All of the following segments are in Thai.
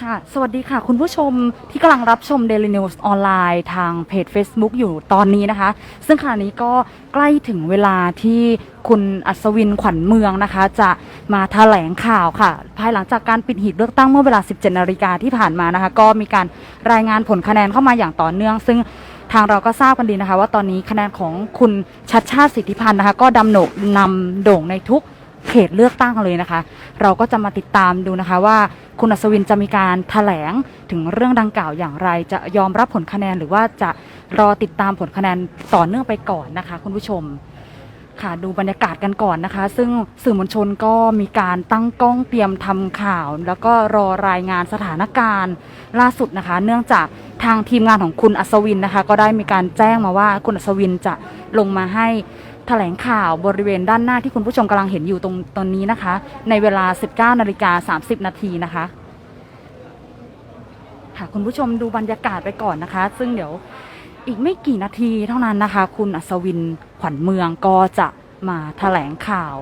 ค่ะ สวัสดีค่ะ คุณผู้ชมที่กำลังรับชม Daily News ออนไลน์ทางเพจ Facebook อยู่ตอนนี้นะคะ ซึ่งขณะนี้ก็ใกล้ถึงเวลาที่คุณอัศวินขวัญเมืองนะคะ จะมาแถลงข่าวค่ะ ภายหลังจากการปิดหีบเลือกตั้งเมื่อเวลา 17นาฬิกาที่ผ่านมานะคะ ก็มีการรายงานผลคะแนนเข้ามาอย่างต่อเนื่อง ซึ่งทางเราก็ทราบกันดีนะคะ ว่าตอนนี้คะแนนของคุณชัดชาติสิทธิพันธ์นะคะ ก็ดำโหนกนำโด่งในทุก เขตเลือกตั้งเลยนะคะ เราก็จะมาติดตามดูนะคะว่าคุณอัศวินจะมีการแถลงถึงเรื่องดังกล่าวอย่างไร จะยอมรับผลคะแนนหรือว่าจะรอติดตามผลคะแนนต่อเนื่องไปก่อนนะคะ คุณผู้ชมค่ะดูบรรยากาศกันก่อนนะคะ ซึ่งสื่อมวลชนก็มีการตั้งกล้องเตรียมทำข่าว แล้วก็รอรายงานสถานการณ์ล่าสุดนะคะ เนื่องจากทางทีมงานของคุณอัศวินนะคะ ก็ได้มีการแจ้งมาว่าคุณอัศวินจะลงมาให้ แถลงข่าวบริเวณด้านหน้าที่คุณผู้ชมกำลังเห็นอยู่ตรงตอนนี้นะคะ ในเวลา 19นาฬิกา30 นาทีนะคะค่ะคุณผู้ชมดูบรรยากาศไปก่อนนะคะ ซึ่งเดี๋ยวอีกไม่กี่นาทีเท่านั้นนะคะ คุณอัศวินขวัญเมืองก็จะมาแถลงข่าว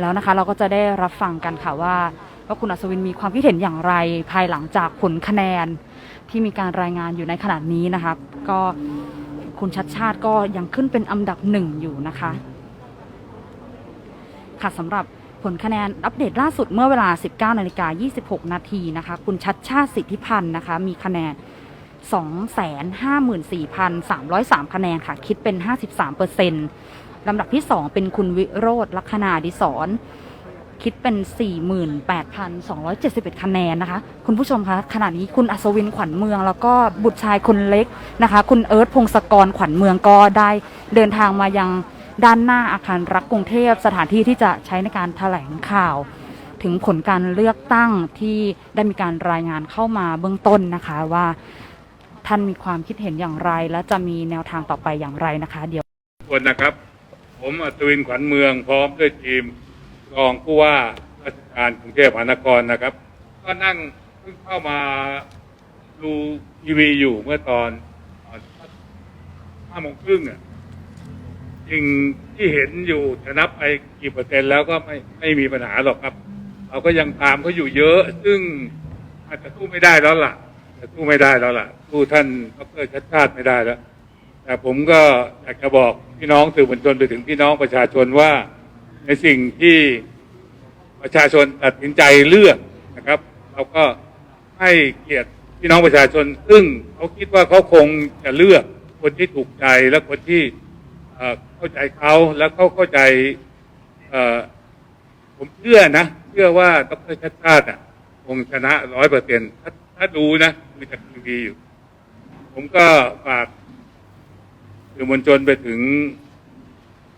แล้วนะคะเราก็จะได้รับฟังกันค่ะว่าว่าคุณอัศวินมีความคิดเห็นอย่างไรภายหลังจากผลคะแนนที่มีการรายงานอยู่ในขณะนี้นะคะ ก็ คุณชัดชาติก็ยังขึ้นเป็นอันดับหนึ่งอยู่นะคะ ค่ะสำหรับผลคะแนนอัปเดตล่าสุดเมื่อเวลา 19นาฬิกา26 นาทีนะคะ คุณชัดชาติสิทธิพันธ์นะคะ มีคะแนน 254,303 คะแนนค่ะ คิดเป็น 53เปอร์เซ็นต์ลำดับที่ 2 เป็นคุณวิโรธลักษณาดิศร คิดเป็น 48,271 คะแนนนะคะ คุณผู้ชมคะขณะนี้คุณอัศวินขวัญเมือง แล้วก็บุตรชายคนเล็กนะคะ คุณเอิร์ธพงศกรขวัญเมืองก็ได้เดินทางมายังด้านหน้าอาคารรักกรุงเทพสถานที่ที่จะใช้ในการแถลงข่าว ถึงผลการเลือกตั้งที่ได้มีการรายงานเข้ามาเบื้องต้นนะคะว่าท่านมีความคิดเห็นอย่างไร และจะมีแนวทางต่อไปอย่างไรนะคะ เดี๋ยวคนนะครับ ผมอัศวินขวัญเมืองพร้อมด้วยทีม รองผู้ว่าราชการกรุงเทพมหานครนะครับ ก็นั่งเพิ่งเข้ามาดูทีวีอยู่เมื่อตอนห้าโมงครึ่งอะสิ่งที่เห็นอยู่จะนับไปกี่เปอร์เซ็นต์แล้วก็ไม่ไม่มีปัญหาหรอกครับ เราก็ยังตามเขาอยู่เยอะ ซึ่งอาจจะสู้ไม่ได้แล้วล่ะจะสู้ไม่ได้แล้วล่ะสู้ท่านดรชัดชาติไม่ได้แล้ว แต่ผมก็อยากจะบอกพี่น้องสื่อมวลชนไปถึงพี่น้องประชาชนว่า ในสิ่งที่ประชาชนตัดสินใจเลือกนะครับ เราก็ให้เกียรติพี่น้องประชาชน ซึ่งเขาคิดว่าเขาคงจะเลือกคนที่ถูกใจและคนที่เข้าใจเขาแล้วเขาเข้าใจผมเชื่อนะเชื่อว่าดรชัดชาติอะคงชนะร้อยเปอร์เซ็นต์ถ้าดูนะดูจากทีวีอยู่ ผมก็ฝากสื่อมวลชนไปถึง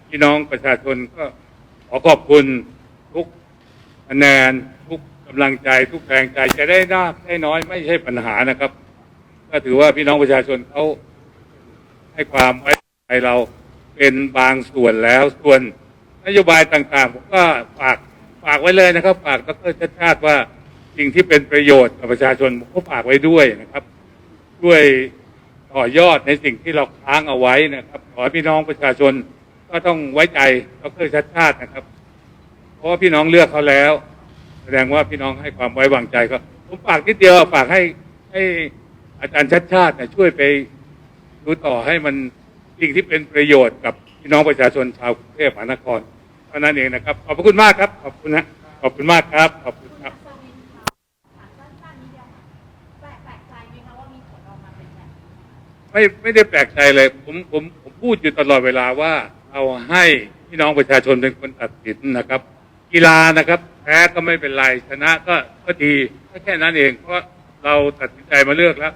พี่น้องประชาชนก็ ขอขอบคุณทุกคะแนนทุกกำลังใจ ทุกแรงใจจะได้มากได้น้อยไม่ใช่ปัญหานะครับ ก็ถือว่าพี่น้องประชาชนเขาให้ความไว้ใจเราเป็นบางส่วนแล้วส่วนนโยบายต่างๆผมก็ฝากฝากไว้เลยนะครับ ฝากดรชาติชาติว่าสิ่งที่เป็นประโยชน์กับประชาชนผมก็ฝากไว้ด้วยนะครับ ด้วยต่อยอดในสิ่งที่เราค้างเอาไว้นะครับ ขอให้พี่น้องประชาชน ก็ต้องไว้ใจดรชัดชาตินะครับ เพราะว่าพี่น้องเลือกเขาแล้ว แสดงว่าพี่น้องให้ความไว้วางใจก็ผมฝากนิดเดียวฝากให้ให้อาจารย์ชัดชาตินี่ยช่วยไปดูต่อให้มันสิ่งที่เป็นประโยชน์กับพี่น้องประชาชนชาวกรุงเทพมหานครเท่านั้นเองนะครับ ขอบพระคุณมากครับ ขอบคุณนะขอบคุณมากครับขอบคุณครับ ไม่ไม่ได้แปลกใจเลย ผมผมผมพูดอยู่ตลอดเวลาว่า เอาให้พี่น้องประชาชนเป็นคนตัดสินนะครับ กีฬานะครับแพ้ก็ไม่เป็นไรชนะก็ก็ดีแค่นั้นเองเพราะเราตัดสินใจมาเลือกแล้ว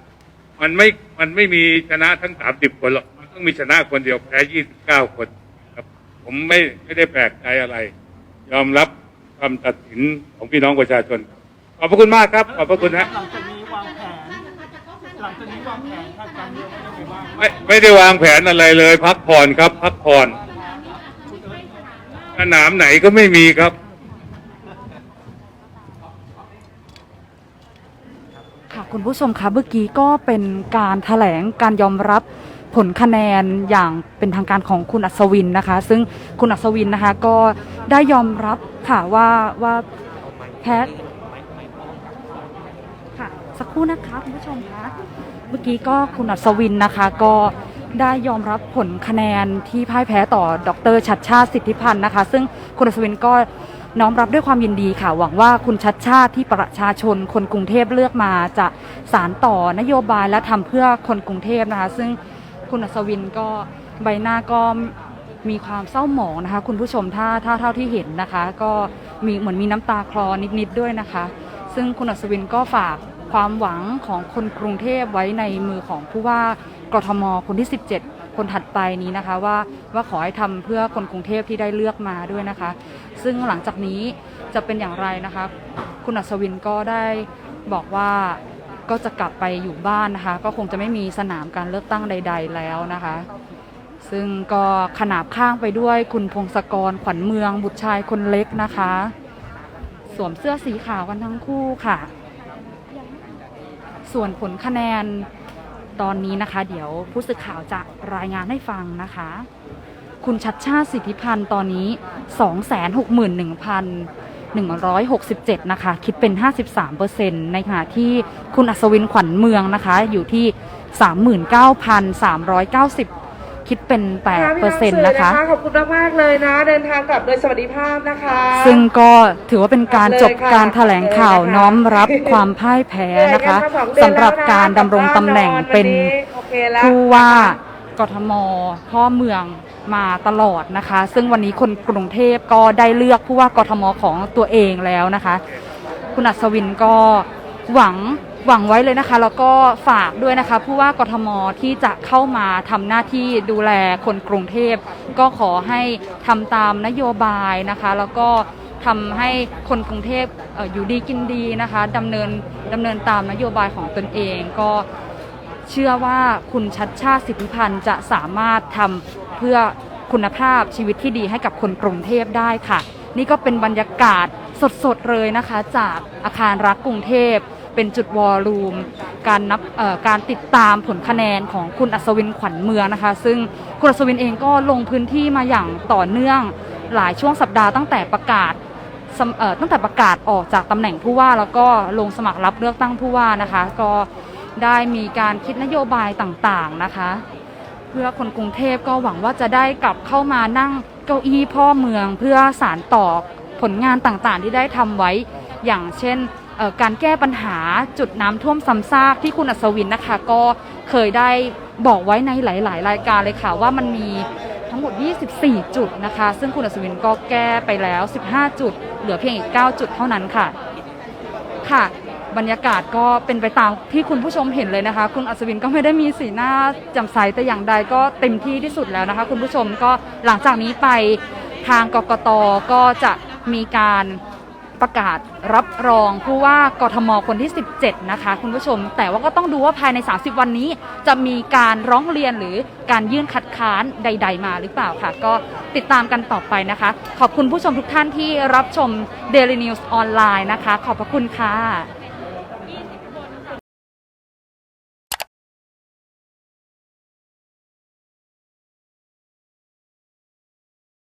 มันไม่มันไม่มีชนะทั้งสามสิบคนหรอกมันต้องมีชนะคนเดียวแพ้ยี่สิบเก้าคนครับ ผมไม่ไม่ได้แปลกใจอะไร ยอมรับคำตัดสินของพี่น้องประชาชน ขอบพระคุณมากครับ ขอบพระคุณนะหลังจากนี้วางแผนหลังจากนี้วางแผนทางการเมืองไม่ไม่ได้วางแผนอะไรเลย พักผ่อนครับ พักผ่อน สนามไหนก็ไม่มีครับ ค่ะคุณผู้ชมคะเมื่อกี้ก็เป็นการแถลงการยอมรับผลคะแนนอย่างเป็นทางการของคุณอัศวินนะคะ ซึ่งคุณอัศวินนะคะก็ได้ยอมรับค่ะว่าว่าแพ้ค่ะสักครู่นะคะคุณผู้ชมคะเมื่อกี้ก็คุณอัศวินนะคะก็ ได้ยอมรับผลคะแนนที่พ่ายแพ้ต่อดรชัดชาติสิทธิพันธ์นะคะ ซึ่งคุณอัศวินก็น้อมรับด้วยความยินดีค่ะ หวังว่าคุณชัดชาติที่ประชาชนคนกรุงเทพเลือกมาจะสารต่อนโยบายและทำเพื่อคนกรุงเทพนะคะ ซึ่งคุณอัศวินก็ใบหน้าก็มีความเศร้าหมองนะคะ คุณผู้ชมถ้าถ้าเท่าที่เห็นนะคะ ก็มีเหมือนมีน้ำตาคลอนิดๆด้วยนะคะ ซึ่งคุณอัศวินก็ฝากความหวังของคนกรุงเทพไว้ในมือของผู้ว่า กทมคนที่ 17 คนถัดไปนี้นะคะว่าว่าขอให้ทำเพื่อคนกรุงเทพที่ได้เลือกมาด้วยนะคะ ซึ่งหลังจากนี้จะเป็นอย่างไรนะคะ คุณอัศวินก็ได้บอกว่าก็จะกลับไปอยู่บ้านนะคะ ก็คงจะไม่มีสนามการเลือกตั้งใด ๆ แล้วนะคะ ซึ่งก็ขนาบข้างไปด้วยคุณพงศกรขวัญเมืองบุตรชายคนเล็กนะคะ สวมเสื้อสีขาวกันทั้งคู่ค่ะ ส่วนผลคะแนน ตอนนี้นะคะ เดี๋ยวผู้สื่อข่าวจะรายงานให้ฟังนะคะ คุณชัดชาติสิทธิพันธ์ตอนนี้ 261,167 นะคะ คิดเป็น 53%ในขณะที่คุณอัศวินขวัญเมืองนะคะ อยู่ที่ 39,390 คิดเป็น8%นะคะขอบคุณมากๆเลยนะ เดินทางกลับโดยสวัสดิภาพนะคะ ซึ่งก็ถือว่าเป็นการจบเลยค่ะการแถลงข่าวเลยนะคะน้อมรับความพ่ายแพ้นะคะเหนื่อยกัมาองเดือนสำหรับการดำรงตำแหน่งแล้วะเป็นวัโอเคแล้วผู้ว่ากทมพ่อเมืองมาตลอดนะคะ ซึ่งวันนี้คนกรุงเทพก็ได้เลือกผู้ว่ากทมของตัวเองแล้วนะคะ คุณอัศวินก็ หวังหวังไว้เลยนะคะ แล้วก็ฝากด้วยนะคะ ผู้ว่ากทมที่จะเข้ามาทำหน้าที่ดูแลคนกรุงเทพ ก็ขอให้ทำตามนโยบายนะคะ แล้วก็ทำให้คนกรุงเทพเอ่ออยู่ดีกินดีนะคะดำเนินดำเนินตามนโยบายของตนเองก็เชื่อว่าคุณชัดชาติสิทธิพันธ์จะสามารถทำเพื่อคุณภาพชีวิตที่ดีให้กับคนกรุงเทพได้ค่ะ นี่ก็เป็นบรรยากาศ สดๆเลยนะคะจากอาคารรักกรุงเทพ เป็นจุดวอลลุ่มการนับเอ่อการติดตามผลคะแนนของคุณอัศวินขวัญเมืองนะคะ ซึ่งคุณอัศวินเองก็ลงพื้นที่มาอย่างต่อเนื่องหลายช่วงสัปดาห์ตั้งแต่ประกาศสำเอ่อตั้งแต่ประกาศออกจากตำแหน่งผู้ว่าแล้วก็ลงสมัครรับเลือกตั้งผู้ว่านะคะ ก็ได้มีการคิดนโยบายต่างๆนะคะ เพื่อคนกรุงเทพก็หวังว่าจะได้กลับเข้ามานั่งเก้าอี้พ่อเมืองเพื่อสารต่อ ผลงานต่างๆ ที่ได้ทำไว้อย่างเช่นการแก้ปัญหาจุดน้ำท่วมซ้ำซากที่คุณอัศวินนะคะ ก็เคยได้บอกไว้ในหลาย ๆ รายการเลยค่ะว่ามันมีทั้งหมด 24 จุดนะคะ ซึ่งคุณอัศวินก็แก้ไปแล้ว 15 จุด เหลือเพียงอีก 9 จุดเท่านั้นค่ะ ค่ะ บรรยากาศก็เป็นไปตามที่คุณผู้ชมเห็นเลยนะคะ คุณอัศวินก็ไม่ได้มีสีหน้าจ่มใสแต่อย่างใดก็เต็มที่ที่สุดแล้วนะคะ คุณผู้ชมก็หลังจากนี้ไปทางกกตก็จะ มีการประกาศรับรองผู้ว่ากทมคนที่ 17 นะคะ คุณผู้ชม แต่ว่าก็ต้องดูว่าภายใน 30 วันนี้ จะมีการร้องเรียนหรือการยื่นคัดค้านใด ๆ มาหรือเปล่าค่ะ ก็ติดตามกันต่อไปนะคะ ขอบคุณผู้ชมทุกท่านที่รับชม Daily News ออนไลน์นะคะ ขอบพระคุณค่ะ